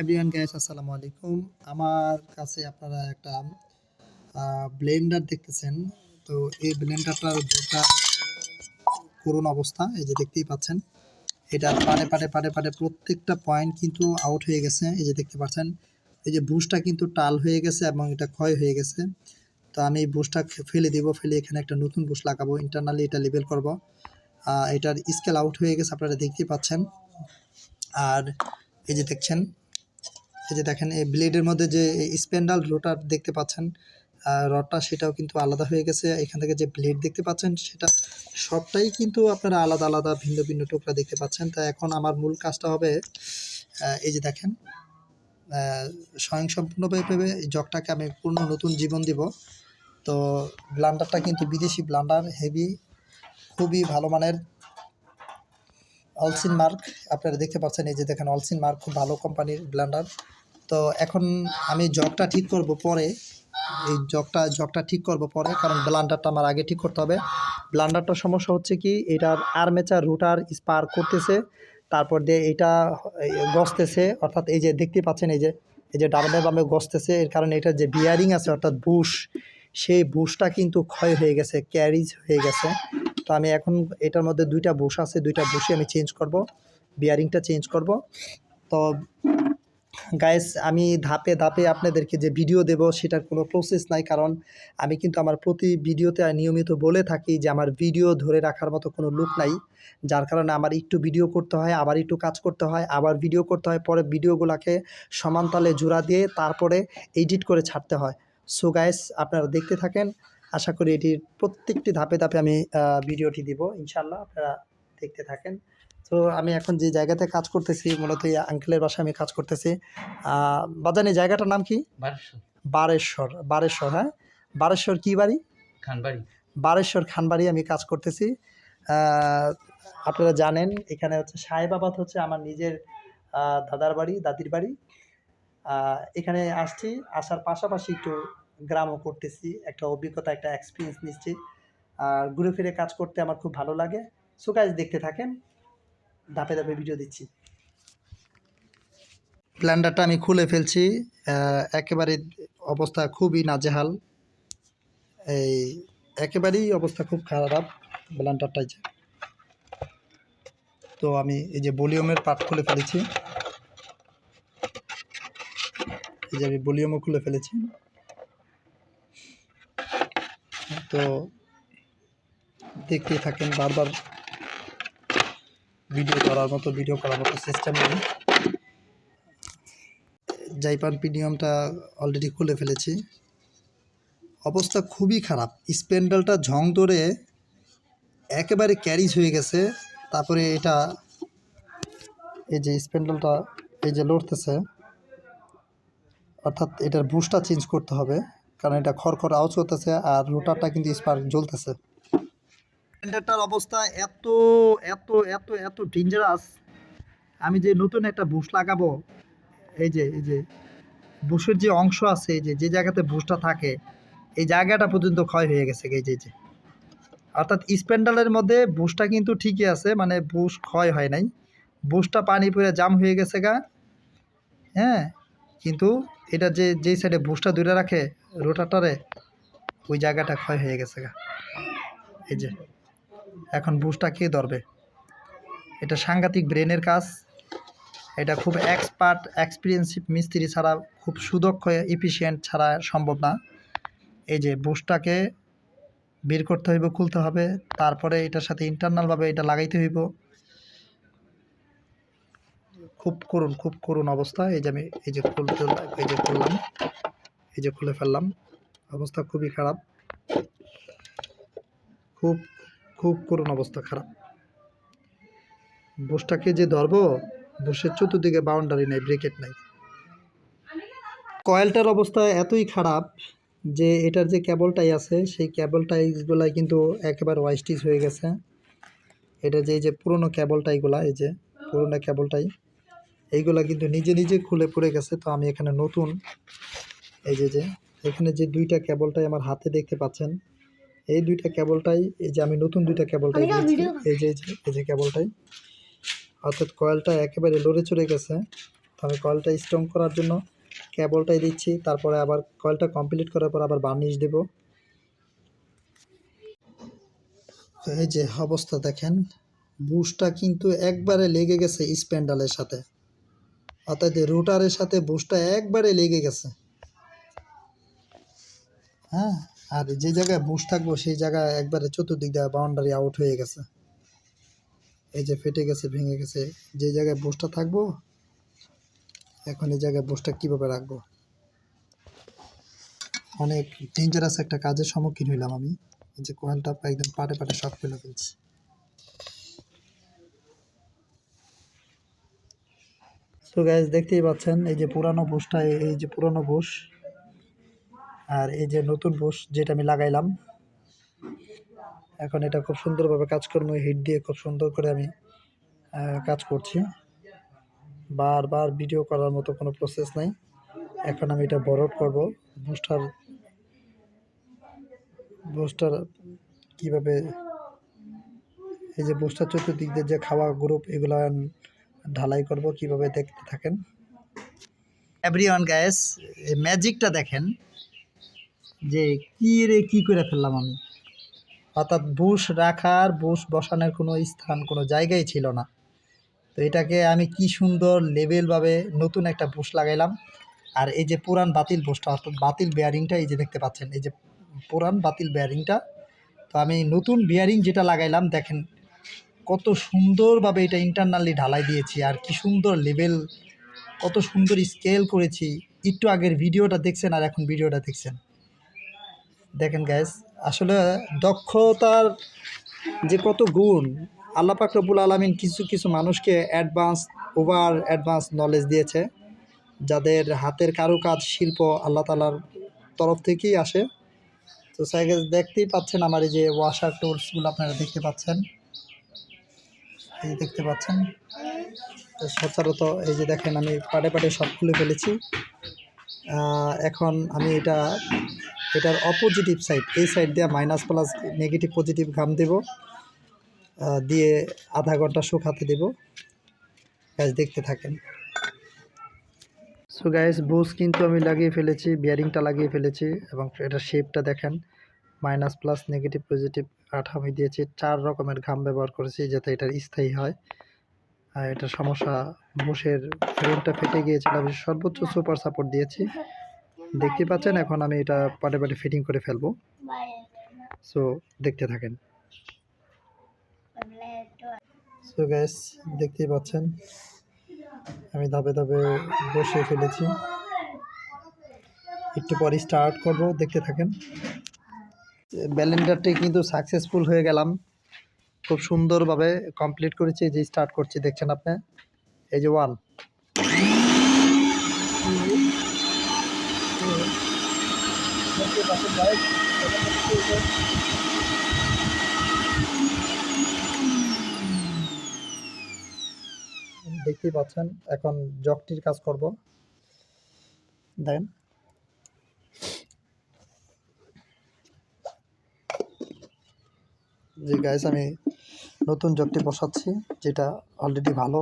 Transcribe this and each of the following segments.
Everyone guys আসসালামু আলাইকুম। আমার কাছে আপনারা একটা ব্লেন্ডার দেখতেছেন। তো এই ব্লেন্ডারটার যেটা করুণ অবস্থা, এই যে দেখতেই পাচ্ছেন। এটা পারে পারে পারে পারে প্রত্যেকটা পয়েন্ট কিন্তু আউট হয়ে গেছে, এই যে দেখতে পাচ্ছেন। এই যে বুশটা কিন্তু টাল হয়ে গেছে এবং এটা ক্ষয় হয়ে গেছে। তো আমি বুশটা ফেলে দিব, ফেলে এখানে একটা নতুন বুশ লাগাবো ইন্টারনালি এটা লেবেল করব। এটার স্কেল আউট হয়ে গেছে, আপনারা দেখতেই পাচ্ছেন। আর এই যে দেখছেন এই যে দেখেন, এই ব্লেডের মধ্যে যে স্পেন্ডাল রোটার দেখতে পাচ্ছেন রডটা সেটাও কিন্তু আলাদা হয়ে গেছে। এখান থেকে যে ব্লেড দেখতে পাচ্ছেন, সেটা সবটাই কিন্তু আপনারা আলাদা আলাদা ভিন্ন ভিন্ন টুকরা দেখতে পাচ্ছেন। তা এখন আমার মূল কাজটা হবে এই যে দেখেন স্বয়ংসম্পূর্ণভাবে এই জগটাকে আমি পূর্ণ নতুন জীবন দিব। তো ব্লান্ডারটা কিন্তু বিদেশি ব্লান্ডার হেভি খুবই ভালো মানের অলসিন মার্ক আপনারা দেখতে পাচ্ছেন, এই যে দেখেন অলসিন মার্ক খুব ভালো কোম্পানির ব্লেন্ডার। তো এখন আমি জগটা ঠিক করব পরে, এই জগটা জগটা ঠিক করব পরে, কারণ ব্লান্ডারটা আমার আগে ঠিক করতে হবে। ব্লান্ডারটার সমস্যা হচ্ছে কি, এটার আর্মেচার রুটার স্পার করতেছে, তারপর দিয়ে এটা গসতেছে, অর্থাৎ এই যে দেখতে পাচ্ছেন, এই যে এই যে ডারমে বামে গসতেছে, এর কারণে এটার যে বিয়ারিং আছে, অর্থাৎ বুশ সেই বুশটা কিন্তু ক্ষয় হয়ে গেছে ক্যারিজ হয়ে গেছে। তো আমি এখন এটার মধ্যে দুইটা বুশ আছে, দুইটা বুশে আমি চেঞ্জ করব বিয়ারিংটা চেঞ্জ করব। তো গাইস আমি ধাপে ধাপে আপনাদেরকে যে ভিডিও দেব, সেটার কোনো প্রসেস নাই। কারণ আমি কিন্তু আমার প্রতি ভিডিওতে নিয়মিত বলে থাকি যে আমার ভিডিও ধরে রাখার মতো কোনো লুক নাই। যার কারণে আমার একটু ভিডিও করতে হয়, আবার একটু কাজ করতে হয়, আবার ভিডিও করতে হয়, পরে ভিডিওগুলোকে সমানতালে জোড়া দিয়ে তারপরে এডিট করে ছাড়তে হয়। সো গাইস আপনারা দেখতে থাকেন। আশা করি এটির প্রত্যেকটি ধাপে ধাপে আমি ভিডিওটি দিব। ইনশাল্লাহ আপনারা দেখতে থাকেন। তো আমি এখন যে জায়গাতে কাজ করতেছি মূলত এই আঙ্কেলের বাসায় আমি কাজ করতেছি। বাজানি জায়গাটার নাম কি? বারেশ্বর। বারেশ্বর হ্যাঁ? বারেশ্বর কি বাড়ি? খানবাড়ি। বারেশ্বর খানবাড়ি আমি কাজ করতেছি। আপনারা জানেন এখানে হচ্ছে সাহেবাবাদ হচ্ছে আমার নিজের দাদার বাড়ি দাদির বাড়ি। এখানে আসছি আসার পাশাপাশি একটু গ্রামও করতেছি একটা অভিজ্ঞতা একটা এক্সপিরিয়েন্স নিচ্ছি আর ঘুরে ফিরে কাজ করতে আমার খুব ভালো লাগে। সো কাজ দেখতে থাকেন। ধাপে ধাপে ভিডিও দিচ্ছি। ব্লেন্ডারটা আমি খুলে ফেলছি একেবারে অবস্থা খুবই নাজেহাল। এই একেবারেই অবস্থা খুব খারাপ ব্লেন্ডারটাই যে। তো আমি এই যে ভলিউমের পার্ট খুলে ফেলেছি। এই যে আমি ভলিউমও খুলে ফেলেছি। তো দেখতেই থাকেন, বারবার ভিডিও করার মতো, ভিডিও করার মতো সিস্টেম নেই। জাইপান প্রিমিয়ামটা অলরেডি খুলে ফেলেছি। অবস্থা খুবই খারাপ। স্প্যান্ডেলটা ঝং ধরে একেবারে ক্যারিজ হয়ে গেছে। তারপরে এটা, এই যে স্প্যান্ডেলটা এই যে লড়তেছে, অর্থাৎ এটার বুশটা চেঞ্জ করতে হবে। কারণ এটা খড়খড় আওয়াজ করতেছে আর রোটারটা কিন্তু স্পার্ক জ্বলতেছে। স্প্যান্ডেলটার অবস্থা এত এত এত এত ডেঞ্জারাস আমি যে নতুন একটা বুশ লাগাবো, এই যে এই যে বুশের যে অংশ আছে, এই যে যে জায়গাতে বুশটা থাকে, এই জায়গাটা পর্যন্ত ক্ষয় হয়ে গেছে, এই যে যে। অর্থাৎ স্প্যান্ডালের মধ্যে বুশটা কিন্তু ঠিকই আছে মানে বুশ ক্ষয় হয় নাই। বুশটা পানি পড়ে জাম হয়ে গেছে গা। হ্যাঁ কিন্তু এটা যে যেই সাইডে বুশটা দূরে রাখে রোটারটারে ওই জায়গাটা ক্ষয় হয়ে গেছে গা। এই যে। এখন বুশটা কে ধরবে? এটা সাংঘাতিক ব্রেনের কাজ। এটা খুব এক্সপার্ট এক্সপিরিয়েন্সিভ মিস্ত্রি ছাড়া খুব সুদক্ষ এফিসিয়েন্ট ছাড়া সম্ভব না। এই যে বুশটাকে বের করতে হইব, খুলতে হবে। তারপরে এটার সাথে ইন্টারনালভাবে এটা লাগাইতে হইব। খুব করুন খুব করুন অবস্থা। এই যে আমি, এই যে খুলতে এই যে খুললাম, এই যে খুলে ফেললাম। অবস্থা খুবই খারাপ। খুব খুব করুন অবস্থা, খারাপ। বুশটাকে যে ধরবো, বুশের চতুর্দিকে বাউন্ডারি নেই ব্রেকেট নাই। কয়েলটার অবস্থা এতই খারাপ যে এটার যে কেবলটাই আছে, সেই কেবল টাইগুলাই কিন্তু একেবারে ওয়াইস্টিচ হয়ে গেছে। এটা যে, এই যে পুরনো কেবল টাইগুলা এই যে পুরনো কেবলটাই এইগুলা কিন্তু নিজে নিজে খুলে পড়ে গেছে। তো আমি এখানে নতুন, এই যে যে, এখানে যে দুইটা কেবলটাই আমার হাতে দেখতে পাচ্ছেন এই দুইটা কেবলটাই এই যে আমি নতুন দুইটা কেবলটাই এই যে এই যে এই যে কেবলটাই। অর্থাৎ কয়েলটা একেবারে লড়ে চড়ে গেছে। তো আমি কয়েলটা স্ট্রং করার জন্য কেবলটাই দিচ্ছি। তারপরে আবার কয়েলটা কমপ্লিট করার পর আবার বার্নিশ দেব। তো এই যে অবস্থা দেখেন বুশটা কিন্তু একবারে লেগে গেছে স্প্যান্ডালের সাথে। অর্থাৎ রুটারের সাথে বুশটা একবারে লেগে গেছে। হ্যাঁ? আর যে জায়গায় বুশ থাকব, সেই জায়গায় একবারে চতুর্দিক দিয়ে বাউন্ডারি আউট হয়ে গেছে। এই যে ফেটে গেছে, ভেঙে গেছে, যে জায়গায় বুশটা থাকব, এখন এই জায়গায় বুশটা কীভাবে রাখব? অনেক ডেঞ্জারাস একটা কাজের সম্মুখীন হইলাম আমি। যে কোয়েলটা একদম পাটে পাটে সব ফেলে ফেলছি। তো গ্যাস দেখতেই পাচ্ছেন, এই যে পুরানো বুশটা এই যে পুরানো বুশ আর এই যে নতুন বুশ যেটা আমি লাগাইলাম, এখন এটা খুব সুন্দরভাবে কাজকর্ম হিট দিয়ে খুব সুন্দর করে আমি কাজ করছি। বারবার ভিডিও করার মতো কোনো প্রসেস নাই। এখন আমি এটা বরফ করব। বুস্টার বুস্টার কীভাবে, এই যে বুস্টার চতুর্দিক দিয়ে যে খাওয়া গ্রুপ এগুলো ঢালাই করব, কীভাবে দেখতে থাকেন। এভরিওয়ান গ্যাস ম্যাজিকটা দেখেন। যে কি রে, কি করে ফেললাম আমি? অর্থাৎ বুশ রাখার, বুশ বসানোর কোনো স্থান, কোনো জায়গায় ছিল না। তো এটাকে আমি কি সুন্দর লেভেলভাবে নতুন একটা বুশ লাগাইলাম। আর এই যে পুরান বাতিল বুশটা, অর্থাৎ বাতিল বেয়ারিংটা এই যে দেখতে পাচ্ছেন, এই যে পুরান বাতিল বেয়ারিংটা তো আমি নতুন বেয়ারিং যেটা লাগাইলাম, দেখেন কত সুন্দরভাবে এটা ইন্টারনালি ঢালাই দিয়েছি আর কি সুন্দর লেভেল কত সুন্দর স্কেল করেছি। একটু আগের ভিডিওটা দেখছেন আর এখন ভিডিওটা দেখছেন। দেখেন গ্যাস আসলে দক্ষতার যে কত গুণ, আল্লাহ পাক রব্বুল আলমিন কিছু কিছু মানুষকে অ্যাডভান্স ওভার অ্যাডভান্স নলেজ দিয়েছে, যাদের হাতের কারুকাজ, শিল্প আল্লাহ তালার তরফ থেকেই আসে। তো সাইকেল দেখতেই পাচ্ছেন আমার এই যে ওয়াশার টুলসগুলো আপনারা দেখতে পাচ্ছেন। এই যে দেখতে পাচ্ছেন। সচরাচর এই যে দেখেন, আমি পাটে পাটে সব খুলে ফেলেছি। এখন আমি এটা এটার অপোজিটিভ সাইড এই সাইড দিয়ে মাইনাস প্লাস নেগেটিভ পজিটিভ ঘাম দেব দিয়ে আধা ঘণ্টা শুকাতে দেব। গ্যাস দেখতে থাকেন। সো গ্যাস বুস কিন্তু আমি লাগিয়ে ফেলেছি বিয়ারিংটা লাগিয়ে ফেলেছি এবং এটার শেপটা দেখেন। মাইনাস প্লাস নেগেটিভ পজিটিভ কাঠ আমি দিয়েছি। চার রকমের ঘাম ব্যবহার করেছি যাতে এটার স্থায়ী হয়। আর এটার সমস্যা বুশের ফ্রেমটা ফেটে গিয়েছিল। আমি সর্বোচ্চ সুপার সাপোর্ট দিয়েছি। দেখতে পাচ্ছেন, এখন আমি এটা পাটে পাটে ফিটিং করে ফেলব। সো দেখতে থাকেন। সো গ্যাস দেখতেই পাচ্ছেন, আমি ধাপে ধাপে বসে ফেলেছি। একটু পরে স্টার্ট করব, দেখতে থাকেন। ব্যালেন্ডারটি কিন্তু সাকসেসফুল হয়ে গেলাম। খুব সুন্দরভাবে কমপ্লিট করেছি যে স্টার্ট করছি, দেখছেন আপনি? এই যে ওয়ান দেখতেই পাচ্ছেন, এখন জগটির কাজ করব। দেখেন। যে গাইস আমি নতুন জগটি বসাচ্ছি, যেটা অলরেডি ভালো।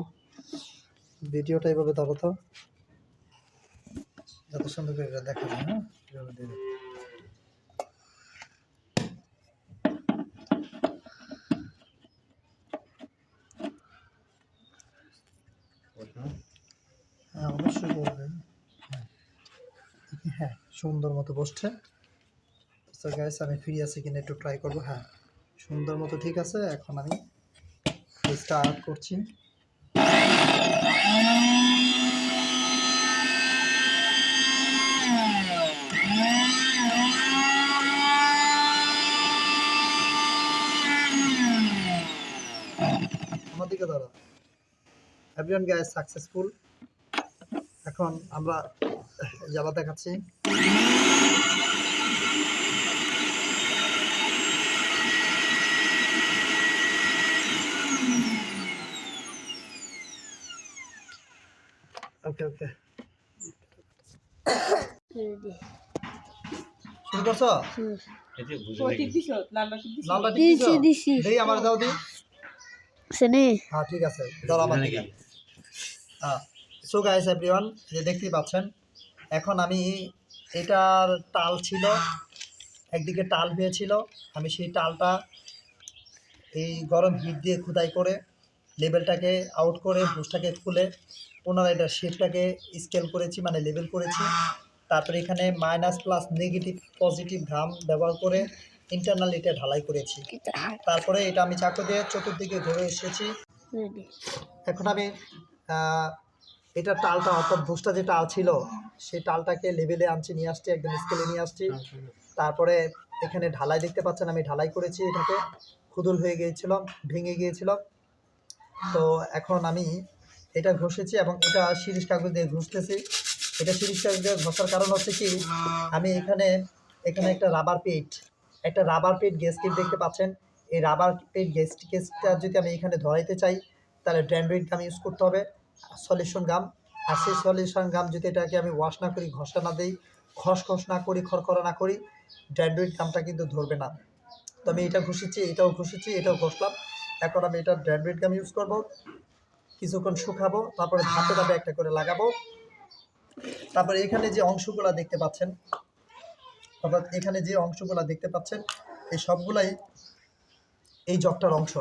ভিডিওটা এইভাবে ধরো তো। যত সুন্দর দেখা যায় হ্যাঁ এভাবে দেবে। হ্যাঁ অবশ্যই করবেন হ্যাঁ হ্যাঁ সুন্দর মতো বসছে। গাইস আমি ফ্রি আছি কিনা একটু ট্রাই করব। হ্যাঁ সুন্দর মতো ঠিক আছে, এখন আমি স্টার্ট করছি। এভরিওয়ান সাকসেসফুল এখন আমরা জ্বালা দেখাচ্ছি। ওকে ওকে শুরু করছ? লালটা দিছি, দিছি। দেই আমার দাও দি। সেনে। হ্যাঁ ঠিক আছে। ধরো আমার দিকে। হ্যাঁ। সো গাইস এভরিওয়ান যে দেখতেই পাচ্ছেন এখন আমি এটার টাল ছিল একদিকে টাল হয়েছিল আমি সেই টালটা এই গরম হিট দিয়ে খোদাই করে লেভেলটাকে আউট করে বুসটাকে খুলে পুনরায় এটার শেপটাকে স্কেল করেছি মানে লেভেল করেছি। তারপরে এখানে মাইনাস প্লাস নেগেটিভ পজিটিভ ঘাম ব্যবহার করে ইন্টারনাল এটা ঢালাই করেছি। তারপরে এটা আমি চাকু দিয়ে চতুর্দিকে ধরে এসেছি। এখন আমি এটা টালটা অর্থাৎ বুসটা যে টাল ছিল, সেই টালটাকে লেভেলে আনছি, নিয়ে আসছি, একদম স্কেলে নিয়ে আসছি। তারপরে এখানে ঢালাই দেখতে পাচ্ছেন, আমি ঢালাই করেছি এটাকে। খুদুল হয়ে গিয়েছিল, ভেঙে গিয়েছিল। তো এখন আমি এটা ঘষেছি এবং এটা শিরিষ কাগজ দিয়ে ঘষতেছি। এটা শিরিষ কাগজ দিয়ে ঘষার কারণ হচ্ছে কি, আমি এখানে এখানে একটা রাবার পেট, একটা রাবার পেট গ্যাস কিট দেখতে পাচ্ছেন। এই রাবার পেট গ্যাস কেসটা যদি আমি এখানে ধরাইতে চাই, তাহলে ড্যান্ড্রয়েড আমি ইউজ করতে হবে। সলিউশন গাম। আর সেই সলিউশন গাম যদি এটাকে আমি ওয়াশ না করি, ঘষা না দিই খস খস না করি, খড়খড়া না করি, ড্যান্ড্রয়েড গামটা কিন্তু ধরবে না। তো আমি এটা ঘষেছি, এটাও ঘষেছি, এটাও ঘষলাম। এখন আমি এটা ড্যান্ড্রয়েড গাম ইউজ করব। কিছুক্ষণ শুকাবো, তারপরে ধাপে ধাপে একটা করে লাগাবো। তারপরে এখানে যে অংশগুলো দেখতে পাচ্ছেন, অর্থাৎ এখানে যে অংশগুলো দেখতে পাচ্ছেন, এই সবগুলাই এই জগটার অংশ।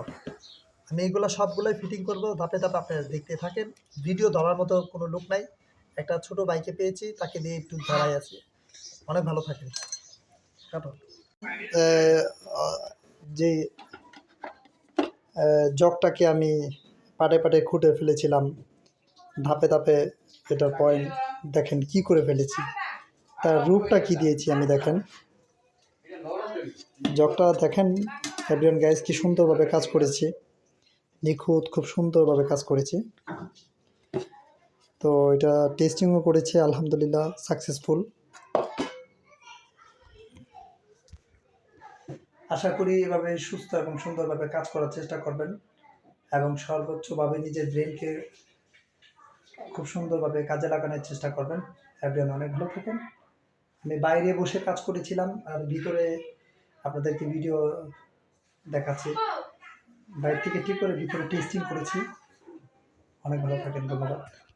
আমি এইগুলো সবগুলোই ফিটিং করব, ধাপে ধাপে আপনারা দেখতে থাকেন। ভিডিও ধরার মতো কোনো লোক নাই। একটা ছোট বাইকে পেয়েছি, তাকে দিয়ে একটু ধরাই আছি। অনেক ভালো থাকেন। যে জগটাকে আমি পাটে পাটে খুঁটে ফেলেছিলাম, ধাপে ধাপে এটার পয়েন্ট দেখেন কি করে ফেলেছি। তার রূপটা কি দিয়েছি আমি দেখেন। জগটা দেখেন এভরিওয়ান গাইজ কি সুন্দরভাবে কাজ করেছি। নিখুঁত, খুব সুন্দরভাবে কাজ করেছি। তো এটা টেস্টিংও করেছি, আলহামদুলিল্লাহ সাকসেসফুল আশা করি এভাবে সুস্থ এবং সুন্দরভাবে কাজ করার চেষ্টা করবেন এবং সর্বোচ্চভাবে নিজের ব্রেনকে খুব সুন্দরভাবে কাজে লাগানোর চেষ্টা করবেন। এভরিওয়ান অনেক ভালো থাকেন। আমি বাইরে বসে কাজ করেছিলাম আর ভিতরে আপনাদেরকে ভিডিও দেখাচ্ছি। বাইরে থেকে ঠিক করে ভিতরে টেস্টিং করেছি। অনেক ভালো থাকেন ধন্যবাদ।